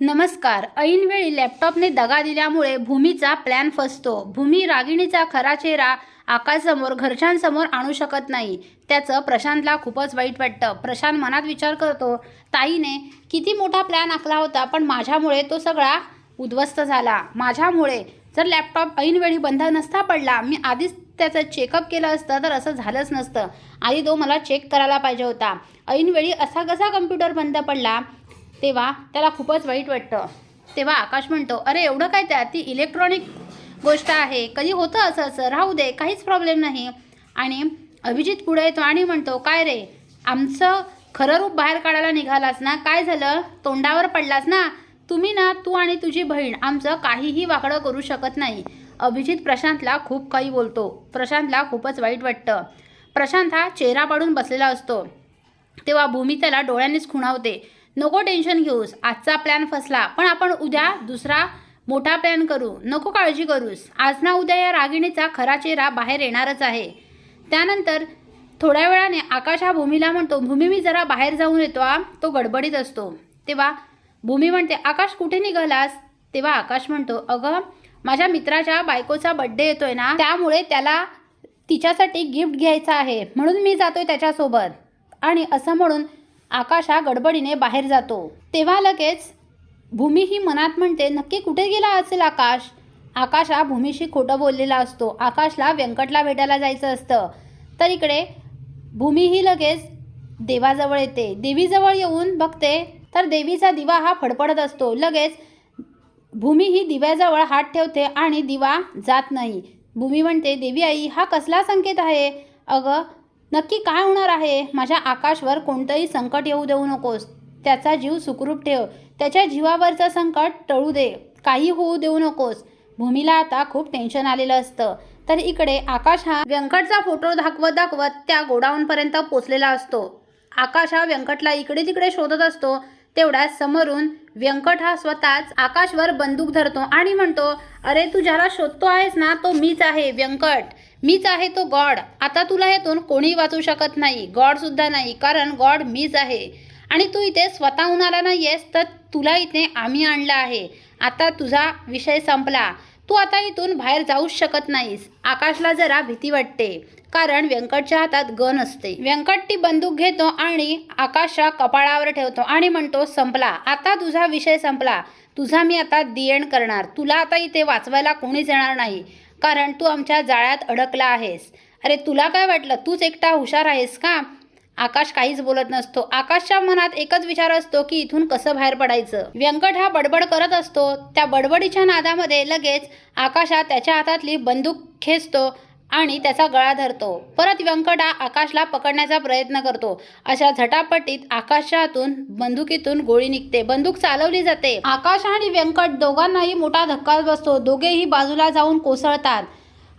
नमस्कार. ऐनवेळी लॅपटॉपने दगा दिल्यामुळे भूमीचा प्लॅन फसतो. भूमी रागिणीचा खरा चेहरा आकाशसमोर घरच्यांसमोर आणू शकत नाही. त्याचं प्रशांतला खूपच वाईट वाटतं. प्रशांत मनात विचार करतो ताईने किती मोठा प्लॅन आखला होता पण माझ्यामुळे तो सगळा उद्ध्वस्त झाला. माझ्यामुळे जर लॅपटॉप ऐनवेळी बंद नसता पडला मी आधीच त्याचं चेकअप केलं असतं तर असं झालंच नसतं. आधी तो मला चेक करायला पाहिजे होता. ऐनवेळी असा कसा कम्प्युटर बंद पडला? तेव्हा त्याला खूपच वाईट वाटतं. तेव्हा आकाश म्हणतो अरे एवढं काय त्या ती इलेक्ट्रॉनिक गोष्ट आहे. कधी होतं असं? असं. राहू दे. काहीच प्रॉब्लेम नाही. आणि अभिजित पुढे येतो आणि म्हणतो काय रे? आमचं खरं रूप बाहेर काढायला निघालास ना? काय झालं? तोंडावर पडलास ना? तुम्ही ना तू आणि तुझी बहीण आमचं काहीही वाकडं करू शकत नाही. अभिजित प्रशांतला खूप काही बोलतो. प्रशांतला खूपच वाईट वाटतं. प्रशांत हा चेहरा पाडून बसलेला असतो. तेव्हा भूमी त्याला डोळ्यांनीच खुणावते. नको टेन्शन घेऊस. आजचा प्लॅन फसला. पण आपण उद्या दुसरा मोठा प्लॅन करू. नको काळजी करूस. आज ना उद्या या रागिणीचा खरा चेहरा बाहेर येणारच आहे. त्यानंतर थोड्या वेळाने आकाश हा भूमीला म्हणतो भूमी मी जरा बाहेर जाऊन येतो आ तो गडबडीत असतो. तेव्हा भूमी म्हणते आकाश कुठे निघालास? तेव्हा आकाश म्हणतो अगं माझ्या मित्राच्या बायकोचा बड्डे येतोय ना त्यामुळे त्याला तिच्यासाठी गिफ्ट घ्यायचं आहे. म्हणून मी जातोय त्याच्यासोबत. आणि असं म्हणून आकाश हा गडबडीने बाहेर जातो. तेव्हा लगेच भूमी ही मनात म्हणते नक्की कुठे गेला असेल आकाश? आकाश हा भूमीशी खोटं बोललेला असतो. आकाशला व्यंकटला भेटायला जायचं असतं. तर इकडे भूमी ही लगेच देवाजवळ येते. देवीजवळ येऊन बघते तर देवीचा दिवा हा फडफडत असतो. लगेच भूमी ही दिव्याजवळ हात ठेवते आणि दिवा जात नाही. भूमी म्हणते देवी आई हा कसला संकेत आहे? अगं नक्की काय होणार आहे? माझ्या आकाशवर कोणतंही संकट येऊ देऊ नकोस. त्याचा जीव सुखरूप ठेव. त्याच्या जीवावरचं संकट टळू दे. काही होऊ देऊ नकोस. भूमीला आता खूप टेन्शन आलेलं असतं. तर इकडे आकाश हा व्यंकटचा फोटो दाखवत दाखवत त्या गोडाऊनपर्यंत पोचलेला असतो. आकाश हा व्यंकटला इकडे तिकडे शोधत असतो. तेवढ्या समोरून व्यंकट हा स्वतःच आकाशवर बंदूक धरतो आणि म्हणतो अरे तू ज्याला शोधतो आहेस ना तो मीच आहे व्यंकट. मीच आहे तो गॉड. आता तुला यातून कोणी वाचू शकत नाही. गॉड सुद्धा नाही कारण गॉड मीच आहे. आणि तू इथे स्वतःहून आला नाही आहेस तर तुला इथे आम्ही आणलं आहे. आता तुझा विषय संपला. तू आता इथून बाहेर जाऊच शकत नाहीस. आकाशला जरा भीती वाटते कारण व्यंकटच्या हातात गन असते. व्यंकट ती बंदूक घेतो आणि आकाशच्या कपाळावर ठेवतो आणि म्हणतो संपला. आता तुझा विषय संपला. तुझा मी आता दिएंड करणार. तुला आता इथे वाचवायला कोणीच येणार नाही. कारण तू आमच्या जाळ्यात अडकला आहेस. अरे तुला काय वाटलं? तूच एकटा हुशार आहेस का? आकाश काहीच बोलत नसतो. आकाशच्या मनात एकच विचार असतो की इथून कसं बाहेर पडायचं. व्यंकट हा बडबड करत असतो. त्या बडबडीच्या नादामध्ये लगेच आकाश हा त्याच्या हातातली बंदूक खेचतो. आणि त्याचा गळा धरतो. परत व्यंकट हा आकाशला पकडण्याचा प्रयत्न करतो. अशा झटापटीत आकाशातून बंदुकीतून गोळी निघते. बंदूक चालवली जाते. आकाश आणि व्यंकट दोघांनाही मोठा धक्का बसतो. दोघेही बाजूला जाऊन कोसळतात.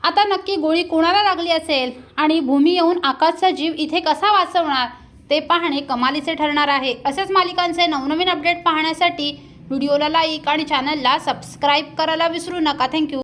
आता नक्की गोळी कोणाला लागली असेल? आणि भूमी येऊन आकाशचा जीव इथे कसा वाचवणार? ते पाहणे कमालीचे ठरणार आहे. असेच मालिकांचे नवनवीन अपडेट पाहण्यासाठी व्हिडिओला लाईक आणि चॅनलला सबस्क्राईब करायला विसरू नका. थँक्यू